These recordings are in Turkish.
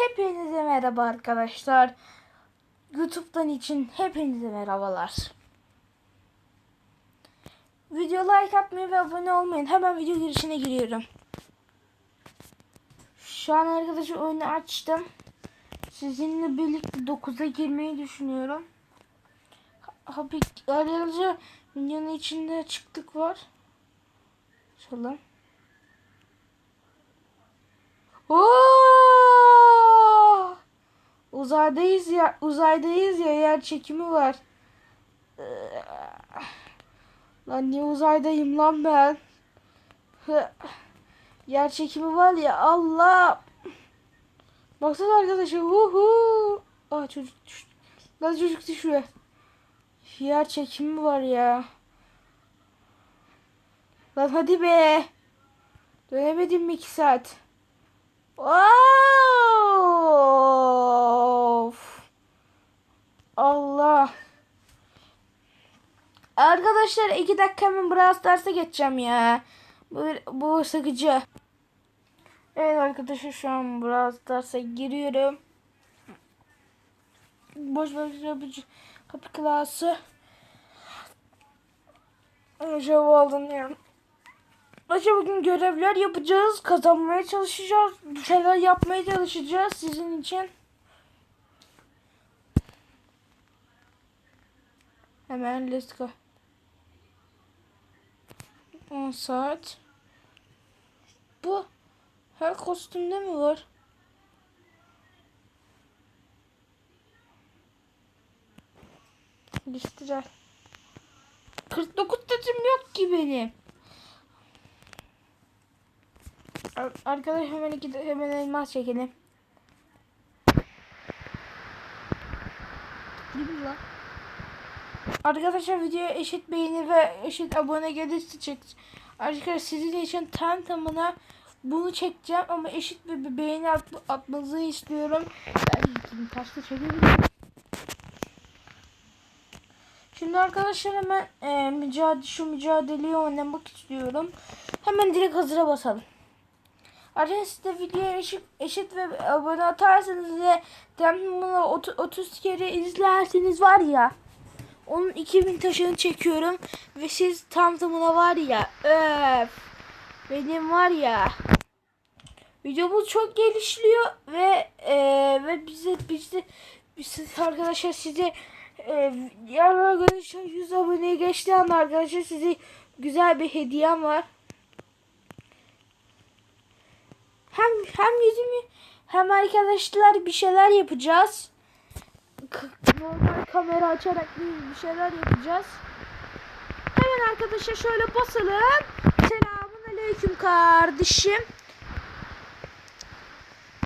Hepinize merhaba arkadaşlar. YouTube'dan için hepinize merhabalar. Video like atmayı ve abone olmayın. Hemen video girişine giriyorum. Şu an arkadaşlar oyunu açtım. Sizinle birlikte 9'a girmeyi düşünüyorum. Abi ayrıca videonun içinde açıklık var. Şöyle. Oo! Uzaydayız ya, uzaydayız ya yer çekimi var. Lan niye uzaydayım lan ben? Yer çekimi var ya Allah. Baksana arkadaşlar. Hu hu. Aa çocuk düştü. Lan çocuk düşüyor. Yer çekimi var ya. Lan hadi be. Dönemedim mi iki saat? Of. Allah. Arkadaşlar iki dakika hemen Brawl Stars'a geçeceğim ya. Bu, bu sıkıcı. Evet arkadaşlar şu an Brawl Stars'a giriyorum. Boş boş kapı klası. Acaba aldım ya. Acaba bugün görevler yapacağız. Kazanmaya çalışacağız. Bir şeyler yapmaya çalışacağız sizin için. Hemen let's go. 10 saat. Bu her kostümde mi var? Listeler. 49 tadım yok ki benim. Ar- Arkadaş hemen iki hemen elmas çekelim. Değil mi lan? Arkadaşlar videoya eşit beğeni ve eşit abone gelirse çek. Arkadaşlar sizin için tam tamına bunu çekeceğim ama eşit bir, beğeni at, atmanızı istiyorum. Ben kaçta çekebilirim. Şimdi arkadaşlar hemen e, mücadele, şu mücadeleyi oynamak istiyorum. Hemen direkt hazıra basalım. Arkadaşlar siz de videoya eşit, eşit ve abone atarsanız ve 30, 30 kere izlerseniz var ya onun 2000 taşını çekiyorum ve siz tam tamına var ya öf benim var ya videomuz çok gelişliyor ve e, ve bize bize biz arkadaşlar size e, diğer arkadaşlar 100 aboneye geçtiği anda arkadaşlar size güzel bir hediyem var. Hem hem yüzümü hem arkadaşlar bir şeyler yapacağız. Normal kamera açarak bir şeyler yapacağız. Hemen arkadaşlar şöyle basalım. Selamun aleyküm kardeşim.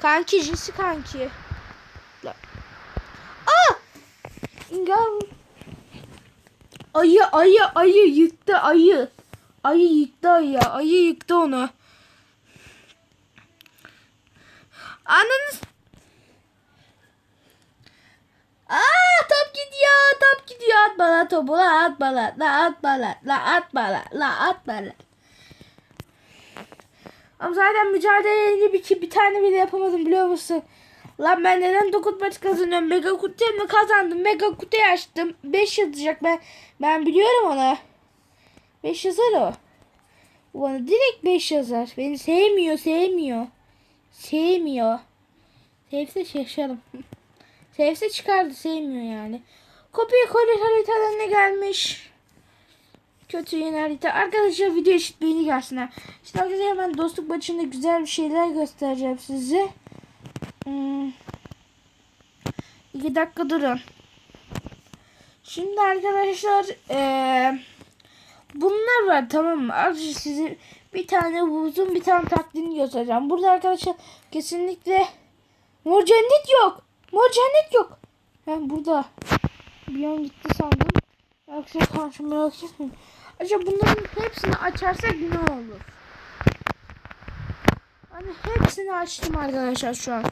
Kanki cinsi kanki. Aa! Gel. Ayı ayı ayı yıktı ayı. Ayı yıktı ayı. Ayı yıktı onu. Ananız. Bana topu la at bana la at bana la at bana la at bana. Ama zaten mücadeleyi bir, bir tane bile yapamadım biliyor musun? Lan ben neden 9 maç kazanıyorum? Mega kutuyu mu kazandım? Mega kutuyu açtım. 5 yazacak ben. Ben biliyorum onu. 5 yazar. O Bana direkt 5 yazar. Beni sevmiyor sevmiyor. Sevmiyor. Sevse şaşarım. Sevse çıkardı sevmiyor yani. Kopya kolet haritalarına gelmiş. Kötü yeni harita. Arkadaşlar video eşit beğeni gelsin ha. Şimdi arkadaşlar hemen dostluk maçında güzel bir şeyler göstereceğim size. Hmm. İki dakika durun. Şimdi arkadaşlar eee bunlar var tamam mı? Arkadaşlar size bir tane uzun bir tane taklidini göstereceğim. Burada arkadaşlar kesinlikle mor cennet yok. Mor cennet yok. Ben burada bir an gitti sandım. Karşıma merak etmeyin. Acaba bunların hepsini açarsak ne olur? Hani hepsini açtım arkadaşlar şu an.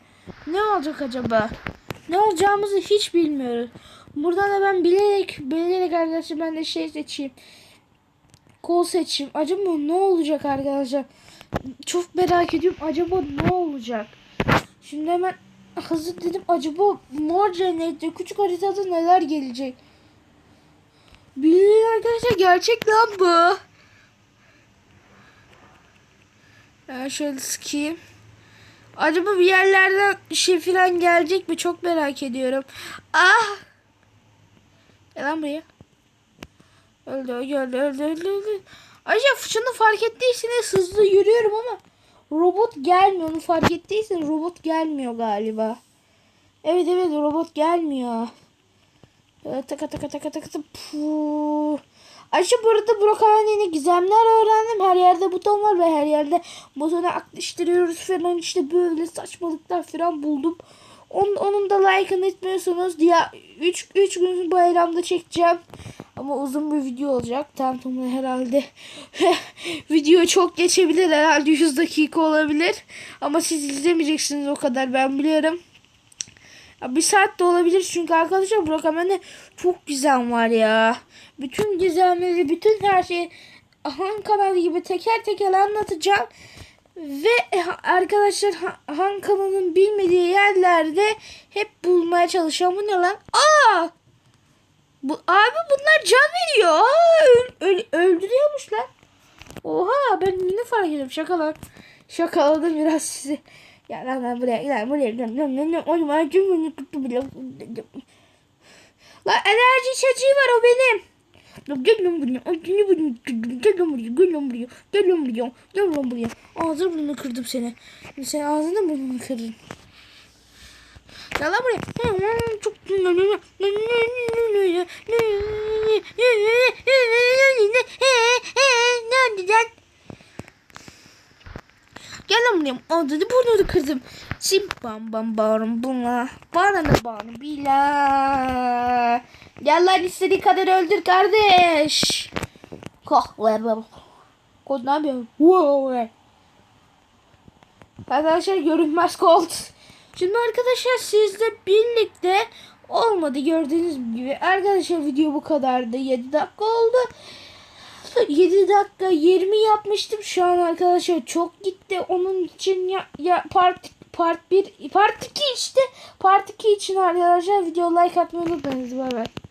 Ne olacak acaba? Ne olacağımızı hiç bilmiyoruz. Buradan da ben bilerek bilerek arkadaşlar ben de şey seçeyim. Kol seçeyim. Acaba ne olacak arkadaşlar? Çok merak ediyorum. Acaba ne olacak? Şimdi hemen hazır dedim acaba mor cennette küçük haritada neler gelecek? Bilin arkadaşlar gerçek lan bu. Ben şöyle sıkayım. Acaba bir yerlerden şey falan gelecek mi? Çok merak ediyorum. Ah! Gel lan buraya. Öldü, öldü, öldü, öldü. öldü. Ayrıca şunu fark ettiyseniz hızlı yürüyorum ama robot gelmiyor. Onu fark ettiyseniz robot gelmiyor galiba. Evet evet robot gelmiyor. Taka taka taka taka taka. Ayşe bu arada yeni gizemler öğrendim. Her yerde buton var ve her yerde butonu aklaştırıyoruz falan işte böyle saçmalıklar falan buldum. Onun, onun da like'ını etmiyorsunuz. Diğer 3 3 gün bayramda çekeceğim. Ama uzun bir video olacak. Tam herhalde video çok geçebilir. Herhalde 100 dakika olabilir. Ama siz izlemeyeceksiniz o kadar ben biliyorum. Ya bir saat de olabilir çünkü arkadaşlar Brookhaven'de çok gizem var ya. Bütün gizemleri, bütün her şeyi Han kanalı gibi teker teker anlatacağım. Ve e, arkadaşlar Ha- Han kanalının bilmediği yerlerde hep bulmaya çalışacağım. Bu ne lan? Aa! Bu, abi bunlar can veriyor. Aa, öl- öl- öldürüyormuş lan. Oha ben yine fark ettim. Şakalar. Şakaladım biraz sizi. Ya lan lan buraya gel buraya gel. Lan lan lan. Oğlum acım beni tuttu bile. Lan enerji içeceği var o benim. Lan buraya. Ay, Gel lan buraya. Gel lan. Gel lan buraya. Ağzını burnunu kırdım seni. Sen ağzını burnunu kırdın. Gel lan buraya. Çok? Gel lan buraya. Ağzını burnunu kırdım. Sim bam bam bağırım buna. Bana da bağırım bila. Gel lan istediği kadar öldür kardeş. Kod ne yapıyor? Arkadaşlar görünmez kod. Şimdi arkadaşlar sizle birlikte olmadı gördüğünüz gibi. Arkadaşlar video bu kadardı. 7 dakika oldu. 7 dakika 20 yapmıştım şu an arkadaşlar çok gitti onun için ya, ya part part 1 part 2 işte part 2 için arkadaşlar video like atmayı unutmayınız bay bay.